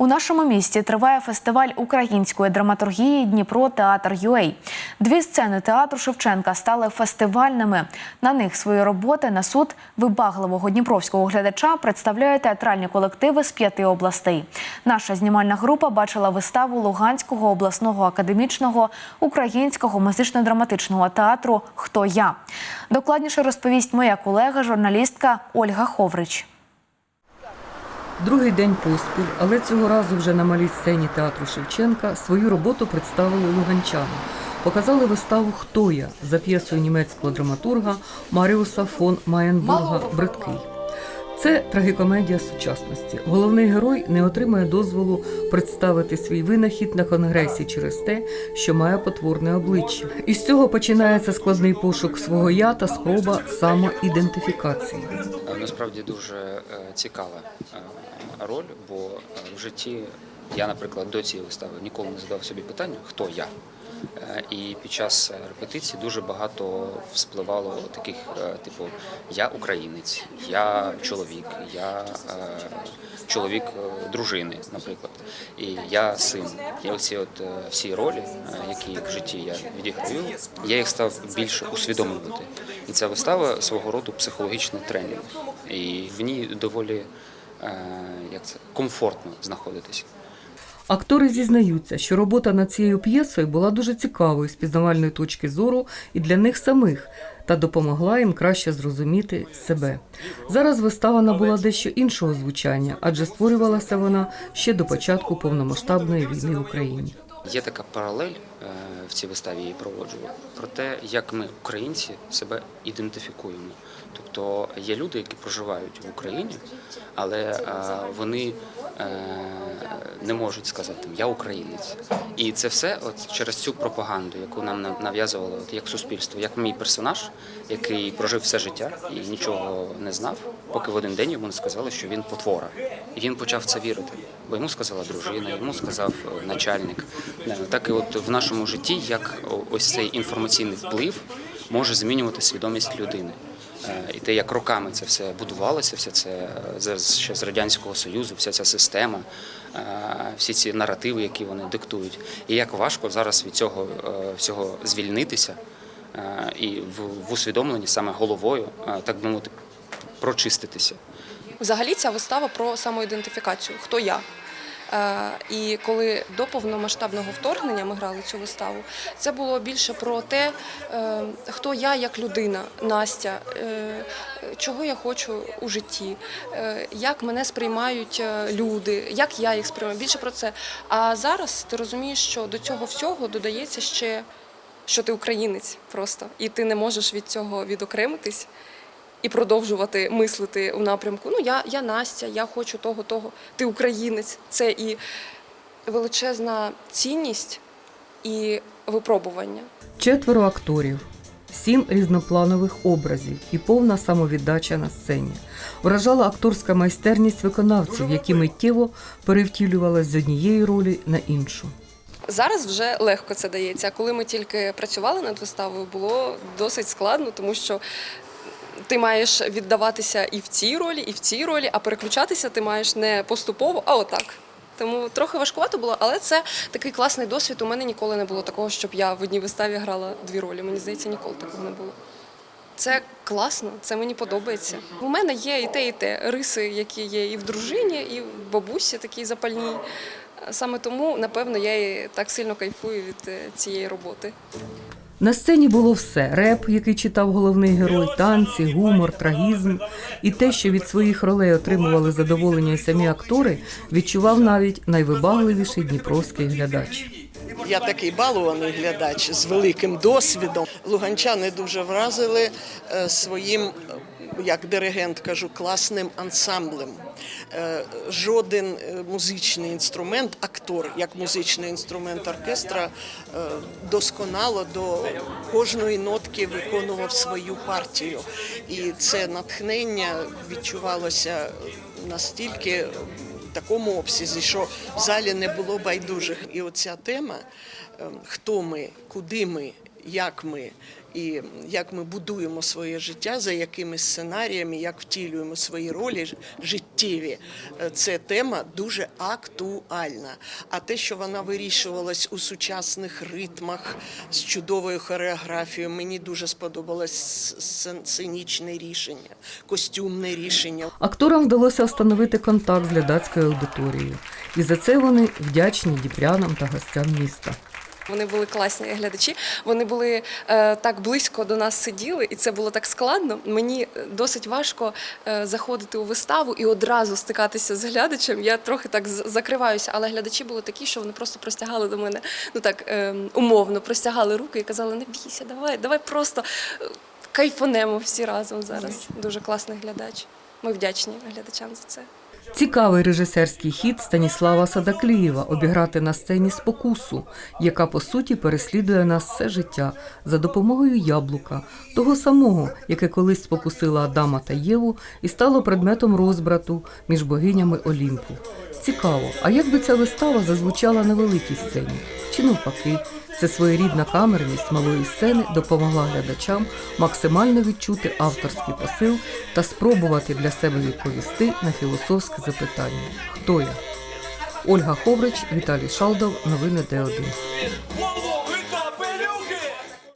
У нашому місті триває фестиваль української драматургії Дніпро Театр ЮЕЙ. Дві сцени театру Шевченка стали фестивальними. На них свої роботи на суд вибагливого дніпровського глядача представляють театральні колективи з п'яти областей. Наша знімальна група бачила виставу Луганського обласного академічного українського музично-драматичного театру Хто я докладніше розповість моя колега, журналістка Ольга Ховрич. Другий день поспіль, але цього разу вже на малій сцені театру Шевченка свою роботу представили луганчани. Показали виставу Хто я за п'єсою німецького драматурга Маріуса фон Маєнбурга Бридкий. Це трагікомедія сучасності. Головний герой не отримує дозволу представити свій винахід на конгресі через те, що має потворне обличчя. Із цього починається складний пошук свого я та спроба самоідентифікації. Е, Насправді дуже е, цікава е, роль, бо в житті я, наприклад, до цієї вистави ніколи не задав собі питання, хто я. Е, І під час е, репетиції дуже багато вспливало таких, е, типу, я українець, я чоловік, я чоловік дружини, наприклад, і я син. Я оці от всі ролі, які в житті я відіграю, я їх став більше усвідомлювати. І ця вистава свого роду психологічний тренінг. І в ній доволі як це комфортно знаходитись. Актори зізнаються, що робота над цією п'єсою була дуже цікавою з пізнавальної точки зору і для них самих, та допомогла їм краще зрозуміти себе. Зараз вистава набула дещо іншого звучання, адже створювалася вона ще до початку повномасштабної війни в Україні. Є така паралель в цій виставі її проводжу про те, як ми, українці, себе ідентифікуємо. Тобто є люди, які проживають в Україні, але е, вони е, не можуть сказати я українець. І це все от через цю пропаганду, яку нам нав- нав'язувало от, як суспільство, як мій персонаж, який прожив все життя і нічого не знав, поки в один день йому не сказали, що він потвора. І він почав це вірити. Бо йому сказала дружина, йому сказав е, начальник. Е, Так і от в нашому житті, як ось цей інформаційний вплив може змінювати свідомість людини. Е, І те, як роками це все будувалося, все це е, ще з радянського союзу, вся ця система, е, всі ці наративи, які вони диктують, і як важко зараз від цього всього звільнитися і в, усвідомленні саме головою, так би мовити, прочиститися. Взагалі ця вистава про самоідентифікацію. Хто я? Е, і коли до повномасштабного вторгнення ми грали цю виставу, це було більше про те, е, хто я як людина, Настя, е, чого я хочу у житті, як мене сприймають люди, як я їх сприймаю. Більше про це. А зараз ти розумієш, що до цього всього додається ще, що ти українець просто, і ти не можеш від цього відокремитись і продовжувати мислити у напрямку. Ну, я, я Настя, я хочу того, того. Ти українець. Це і величезна цінність і випробування. Четверо акторів, сім різнопланових образів і повна самовіддача на сцені. Вражала акторська майстерність виконавців, які миттєво перевтілювалися з однієї ролі на іншу. Зараз вже легко це дається. Коли ми тільки працювали над виставою, було досить складно, тому що ти маєш віддаватися і в цій ролі, і в цій ролі, а переключатися ти маєш не поступово, а отак. Тому трохи важкувато було, але це такий класний досвід. У мене ніколи не було такого, щоб я в одній виставі грала дві ролі. Мені здається, ніколи такого не було. Це класно, це мені подобається. У мене є і те, і те. Риси, які є і в дружині, і в бабусі такі запальні. Саме тому, напевно, я і так сильно кайфую від е, цієї роботи. На сцені було все: реп, який читав головний герой, танці, гумор, трагізм. І те, що від своїх ролей отримували задоволення і самі актори, відчував навіть найвибагливіший дніпровський глядач. Я такий балуваний глядач з великим досвідом. Луганчани дуже вразили е, своїм, як диригент кажу, класним ансамблем. Е, Жоден е, музичний інструмент, актор як музичний інструмент оркестра, е, досконало до кожної нотки виконував свою партію. І це натхнення відчувалося настільки в такому обсязі, що в залі не було байдужих. І оця тема ем, хто ми, куди ми як ми і як ми будуємо своє життя, за якими сценаріями, як втілюємо свої ролі життєві. Е, Це тема дуже актуальна. А те, що вона вирішувалась у сучасних ритмах з чудовою хореографією, мені дуже сподобалось сценічне рішення, костюмне рішення. Акторам вдалося встановити контакт з глядацькою аудиторією, і за це вони вдячні діпрянам та гостям міста. Вони були класні глядачі. Вони були е, так близько до нас сиділи, і це було так складно. Мені е, досить важко е, заходити у виставу і одразу стикатися з глядачем. Я трохи так закриваюся, але глядачі були такі, що вони просто простягали до мене, ну так е, умовно, простягали руки і казали: не бійся, давай, давай просто е, кайфанемо всі разом зараз. Дуже класний глядач. Ми вдячні глядачам за це. Цікавий режисерський хід Станіслава Садаклієва обіграти на сцені спокусу, яка по суті переслідує нас все життя за допомогою яблука, того самого, яке колись спокусило Адама та Єву і стало предметом розбрату між богинями Олімпу. Цікаво, а як би ця вистава зазвучала на великій сцені? Чи навпаки, це своєрідна камерність малої сцени допомогла глядачам максимально відчути авторський посил та спробувати для себе відповісти на філософське запитання: хто я? Ольга Ховрич, Віталій Шалдов, новини Д1.